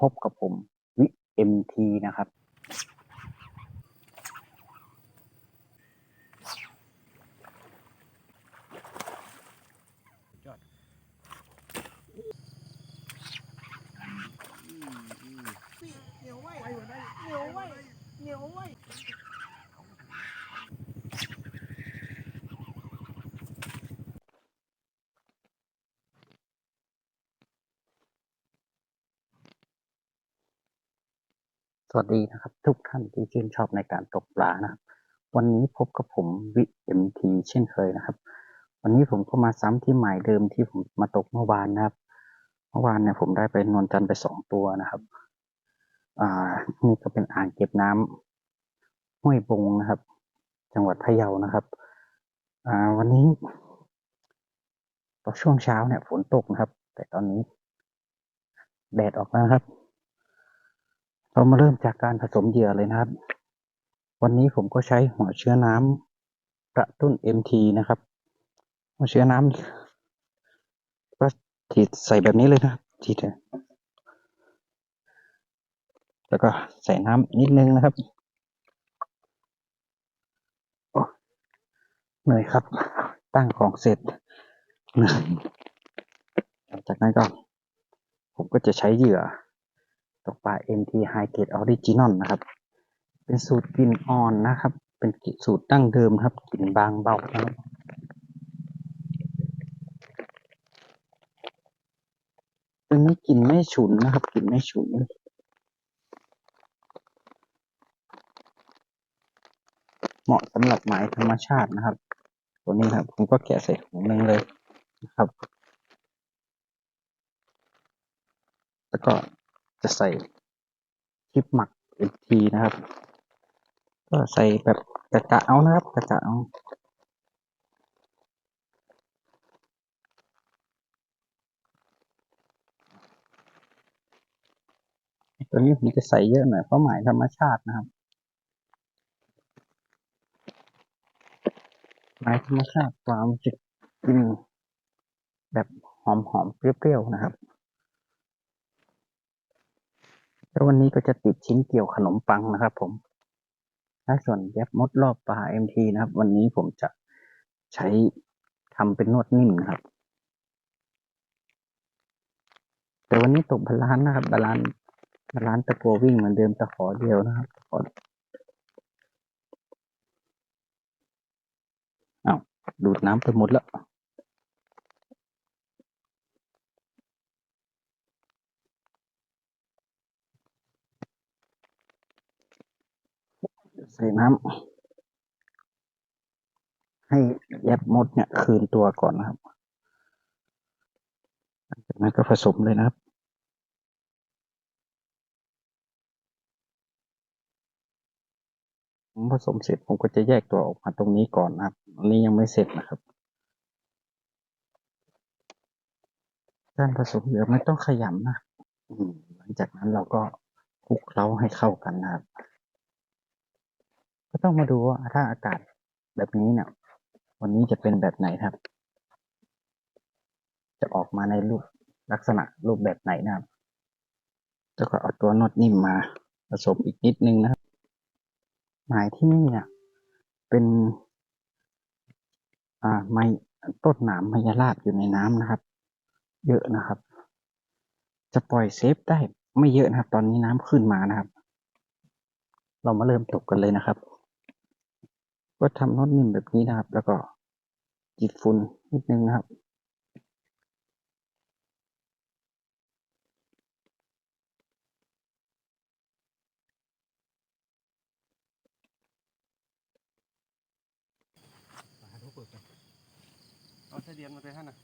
พบกับผมวิเอ็มทีนะครับ เหนียวไว้เหนียวไว้เหนียวไว้ สวัสดีนะครับ ทุกท่านที่ชื่นชอบในการตกปลานะครับ วันนี้พบกับผมวิเอ็มทีเช่นเคยนะครับ วันนี้ผมก็มาซ้ำที่หมายเดิมที่ผมมาตกเมื่อวานนะครับ เมื่อวานเนี่ยผมได้ไปนวลจันทร์ไปสองตัวนะครับอ่านี่ก็เป็นอ่างเก็บน้ำห้วยบงนะครับ จังหวัดพะเยานะครับอ่าวันนี้ตอนช่วงเช้าเนี่ยฝนตกนะครับ แต่ตอนนี้ แดดออกแล้วครับ เรามาเริ่มจากการผสมเหยื่อเลยนะครับ วันนี้ผมก็ใช้หัวเชื้อน้ำกระตุ้น MT นะครับ หัวเชื้อน้ำก็ฉีดใส่แบบนี้เลยนะฉีดแล้วก็ใส่น้ำนิดนึงนะครับเหนื่อยครับ ตั้งของเสร็จเหนื่อยหลังจากนั้นก็ ผมก็จะใช้เหยื่อ กปลา MT High Grade Original นะครับ เป็นสูตรกลิ่นอ่อนนะครับ เป็นสูตรดั้งเดิมครับกลิ่นบางเบานะครับตัวนี้กลิ่นไม่ฉุนนะครับกลิ่นไม่ฉุนเหมาะสำหรับหมายธรรมชาตินะครับ ตัวนี้ครับผมก็แกะใส่ถุงนึงเลยนะครับ แล้วก็ จะใส่คลิปหมักอีกทีนะครับ ก็ใส่แบบกระกะเอานะครับกระกะเอาตัวนี้ผมจะใส่เยอะหน่อยเพราะหมายธรรมชาตินะครับหมายธรรมชาติความจะกินแบบหอมๆเปรี้ยวๆนะครับ แล้ววันนี้ก็จะติดชิ้นเกี่ยวขนมปังนะครับ ผม และส่วนแยบมดรอบปลา MT นะครับ วันนี้ผมจะใช้ทำเป็นนวดนิ่มนะครับ แต่วันนี้ตกบาลานนะครับบาลานบาลานตะกัววิ่งเหมือนเดิมตะขอเดียวนะครับตะขออ้าวดูดน้ำไปหมดแล้ว ใส่น้ำให้แยบมดเนี่ยคืนตัวก่อนนะครับจากนั้นก็ผสมเลยนะครับผมผสมเสร็จผมก็จะแยกตัวออกมาตรงนี้ก่อนนะครับ อันนี้ยังไม่เสร็จนะครับ การผสมเหลือไม่ต้องขยำนะหลังจากนั้นเราก็คลุกเคล้าให้เข้ากันนะครับ ต้องมาดูว่าถ้าอากาศแบบนี้เนี่ยวันนี้จะเป็นแบบไหนครับ จะออกมาในรูปลักษณะรูปแบบไหนนะครับแล้วก็เอาตัวนวดนิ่มมาผสมอีกนิดนึงนะครับหมายที่นี่เนี่ยเป็นอ่าไม้ต้นหนามพยาราบอยู่ในน้ำนะครับ เยอะนะครับ จะปล่อยเซฟได้ไม่เยอะนะครับ ตอนนี้น้ำขึ้นมานะครับ เรามาเริ่มตกกันเลยนะครับ ก็ทำนวดนิ่มแบบนี้นะครับ แล้วก็จิบฝุ่นนิดนึงนะครับ เอาเสดียมมาไปท่านนะ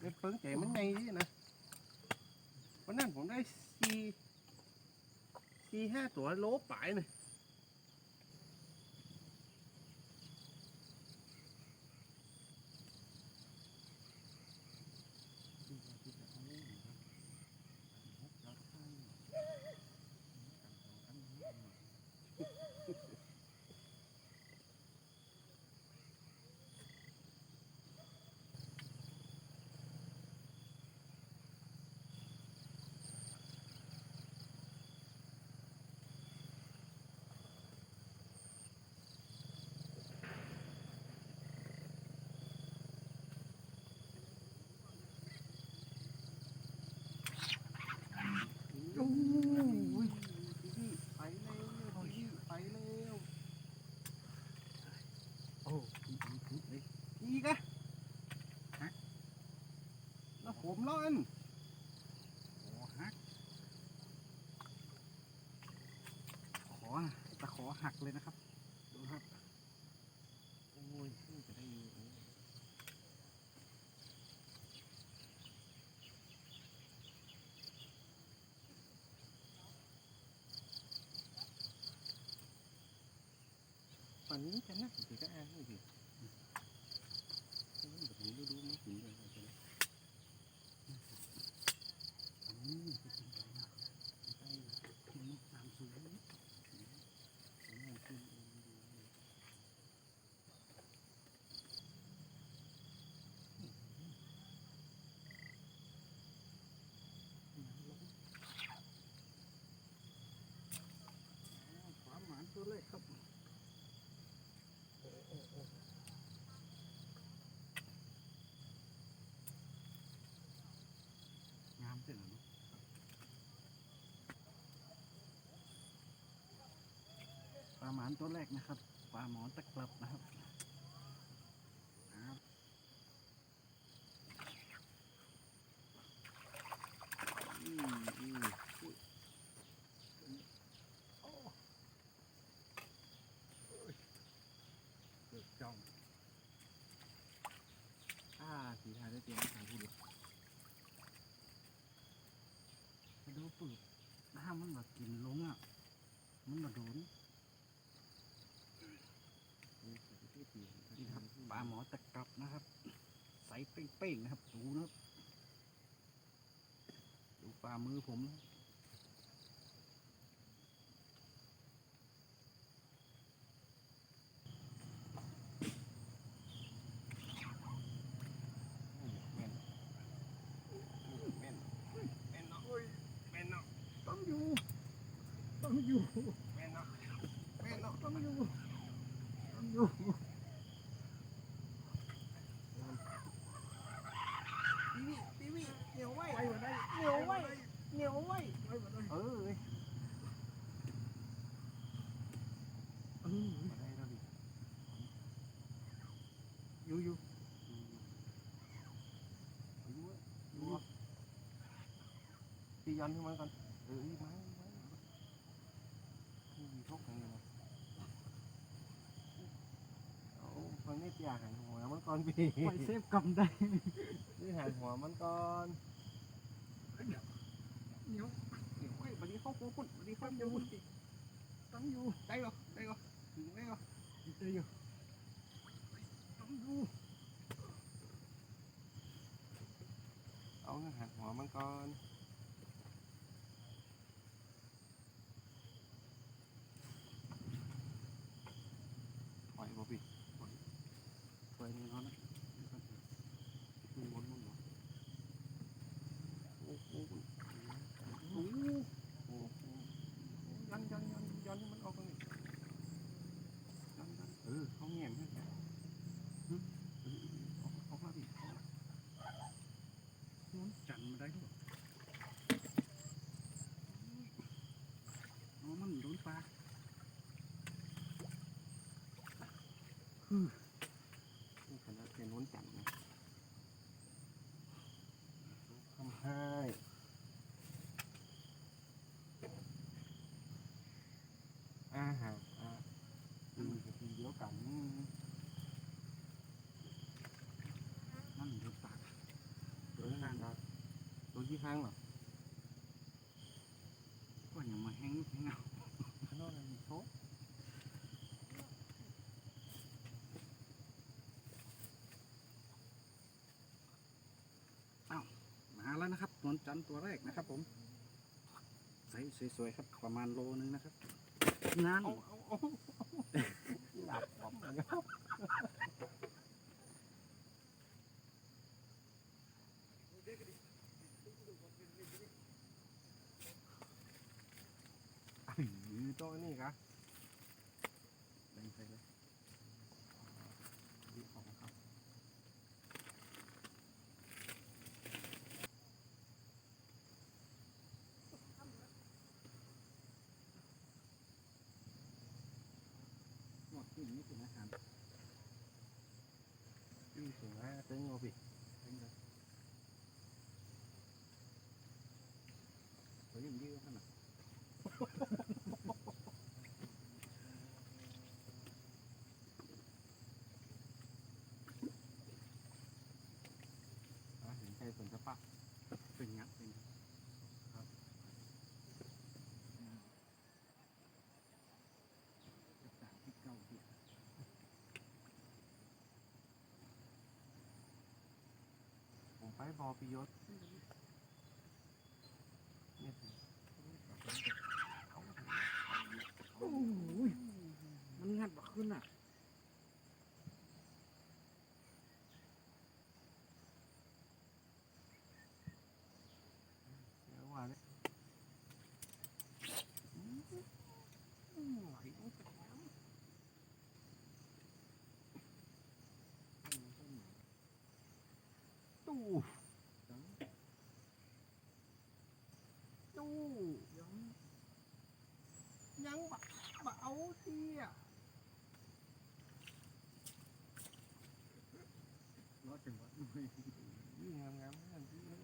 เด็กเพิ่ งใจมันไงนี่นะวันนั้นผมได้สี่สี่ห้าตัวโลปลายเลย อีกอะแล้วผมล้อนหักขอตะขอหักเลยนะครับ ดูครับ โอ้ยจะได้ันนี้จะน่าสนใจก็แอนนี่สิ ตัวเลขครับ งามเจ๋งเนาะปลาหมานตัวแรกนะครับ ปลาหมอนตะกรับนะครับอืมอืมอุ้ยโอ้เกือบจ้อง อ่าสีทายได้เตรียมทางพูดเลย ไปดูปืบถ้ามันแบบกินลงอะ มันมาโดน นี่คือที่ตี นี่ครับปลาหมอตะกรับนะครับ ใสเป้งๆนะครับ ดูนะครับดูปลามือผมนะแม่นแม่นแม่นเนาะแม่นเนาะต้องอยู่ต้องอยู่แม่นเนาะแม่นเนาะต้องอยู่ต้องอยู่ ปีวีเหนียวไว้ ไปมาได้ เหนียวไว้เหนียวไว้ ไปมาได้ เออ เออ มาได้แล้วดิ อยู่อยู่ ดูดูตี ยันขึ้นมาก่อนเออไม้ไม้มีทกกันอยู่นะเอามันไม่เปียกหันหัวมันก่อนพี่ไปเซฟกำได้นี่หันหัวมันก่อนเหนียวเหนียวไว้บัดนี้เข้าโค้ปุ่นบัดนี้เข้าโค้ปุ่นต้งอยู่ได้หรอได้หรอถึงได้หรอเจออยู่ตั้งอยู่เอาหันหัวมันก่อนปล่อยบ่พี่ ปล่อยนี่เขานะ มันวนมันเหรอโอ้โหโอ้โหโอ้โหยันยั นยันมันออกตรงนี้ยันเออเขาแง่มให้แกฮึเออเออออกออกมาดิออกมา น้นจันมาได้ด้วยอ๋อมันโดนปลา นี่ขนาดเป็นน้นจันทร์นะทำให้อาหารอ่าอืมทีเดียวกั นมันดนปลาตัวข้างครับตัวที่ข้างเหรอก็ยังมาแห้งแห้งเอาข้างนอกมันมีโซ่มาแล้วนะครับนวลจันทร์ตัวแรกนะครับ ผมใส่สวยๆครับประมาณโลนึงนะครับนานับผมนะครับอือตัวนี้ครัิ่งนี้ถึงอาหารยิ่ถึงอาตึงเอาไปตึงเลยเขายังยืดขนาดเห็นใจฝนจะปักเป็นยักษ์เป็น อะเดี๋ยวว่าเนี่ยอืมอืมไหลลงไปแล้วตู้ตู้ยังยังบะบะ เอาเสียรอจังหวะหน่อยนี่งามงามงามที่เอ้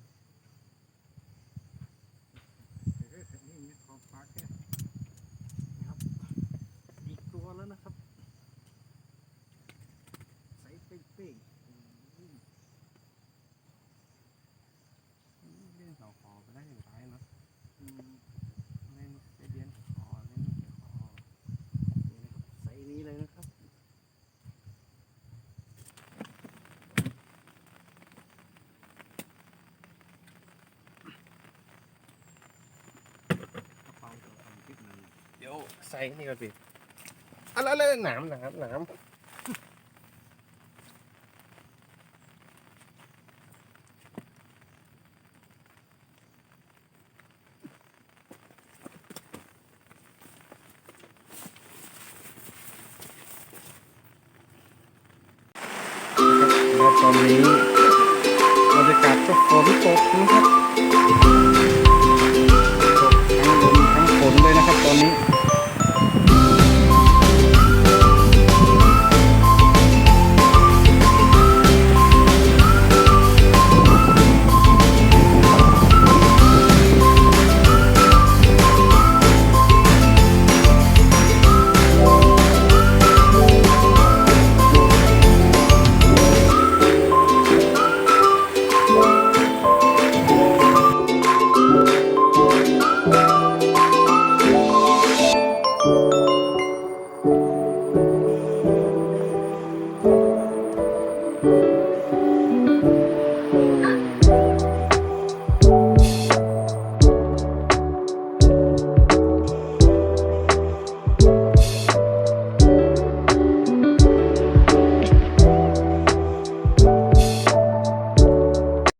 ยเฮ้ยนี่มีขอบปากแค่อีกตัวแล้วนะครับใส่เป้งเล่นสองคอไปได้ถึงท้ายเนาะ ๆอืม เล่นเสียเดียนคอเล่นเสียคอ นี่นะครับใส่นี้เลยนะครับ กระเป๋าตัวทำคลิปนั้น เดี๋ยว ใส่นี่ก่อนสิอะแล้วแล้วหนามหนามหนามตอนนี้บรรยากาศก็ฝนตกนะครับ